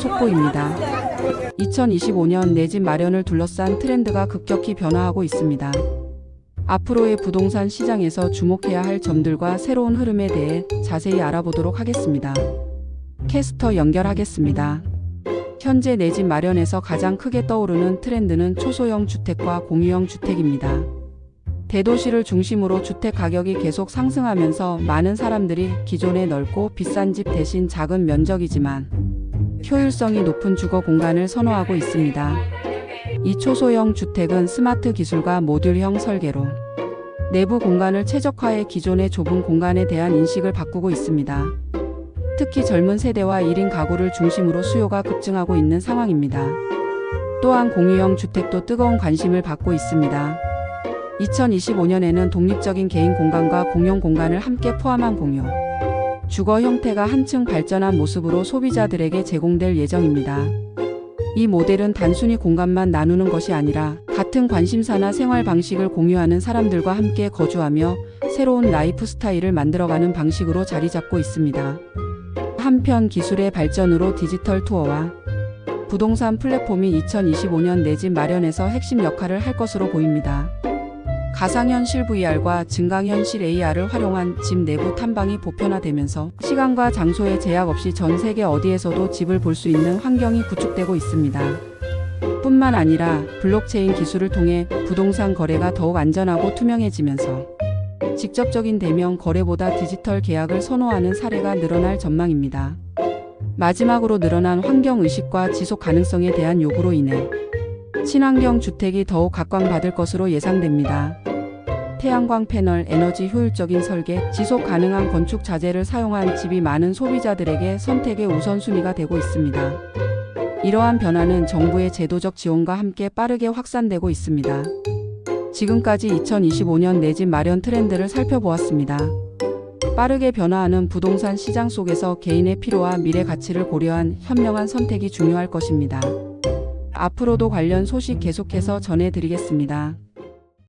속보입니다. 2025년 내 집 마련을 둘러싼 트렌드가 급격히 변화하고 있습니다. 앞으로의 부동산 시장에서 주목해야 할 점들과 새로운 흐름에 대해 자세히 알아보도록 하겠습니다. 캐스터 연결하겠습니다. 현재 내 집 마련에서 가장 크게 떠오르는 트렌드는 초소형 주택과 공유형 주택입니다. 대도시를 중심으로 주택 가격이 계속 상승하면서 많은 사람들이 기존의 넓고 비싼 집 대신 작은 면적이지만 효율성이 높은 주거 공간을 선호하고 있습니다. 이 초소형 주택은 스마트 기술과 모듈형 설계로 내부 공간을 최적화해 기존의 좁은 공간에 대한 인식을 바꾸고 있습니다. 특히 젊은 세대와 1인 가구를 중심으로 수요가 급증하고 있는 상황입니다. 또한 공유형 주택도 뜨거운 관심을 받고 있습니다. 2025년에는 독립적인 개인 공간과 공용 공간을 함께 포함한 공유, 주거 형태가 한층 발전한 모습으로 소비자들에게 제공될 예정입니다. 이 모델은 단순히 공간만 나누는 것이 아니라 같은 관심사나 생활 방식을 공유하는 사람들과 함께 거주하며 새로운 라이프 스타일을 만들어가는 방식으로 자리 잡고 있습니다. 한편 기술의 발전으로 디지털 투어와 부동산 플랫폼이 2025년 내 집 마련에서 핵심 역할을 할 것으로 보입니다. 가상현실 VR과 증강현실 AR을 활용한 집 내부 탐방이 보편화되면서 시간과 장소의 제약 없이 전 세계 어디에서도 집을 볼 수 있는 환경이 구축되고 있습니다. 뿐만 아니라 블록체인 기술을 통해 부동산 거래가 더욱 안전하고 투명해지면서 직접적인 대면 거래보다 디지털 계약을 선호하는 사례가 늘어날 전망입니다. 마지막으로 늘어난 환경 의식과 지속 가능성에 대한 요구로 인해 친환경 주택이 더욱 각광받을 것으로 예상됩니다. 태양광 패널, 에너지 효율적인 설계, 지속 가능한 건축 자재를 사용한 집이 많은 소비자들에게 선택의 우선순위가 되고 있습니다. 이러한 변화는 정부의 제도적 지원과 함께 빠르게 확산되고 있습니다. 지금까지 2025년 내 집 마련 트렌드를 살펴보았습니다. 빠르게 변화하는 부동산 시장 속에서 개인의 필요와 미래 가치를 고려한 현명한 선택이 중요할 것입니다. 앞으로도 관련 소식 계속해서 전해드리겠습니다.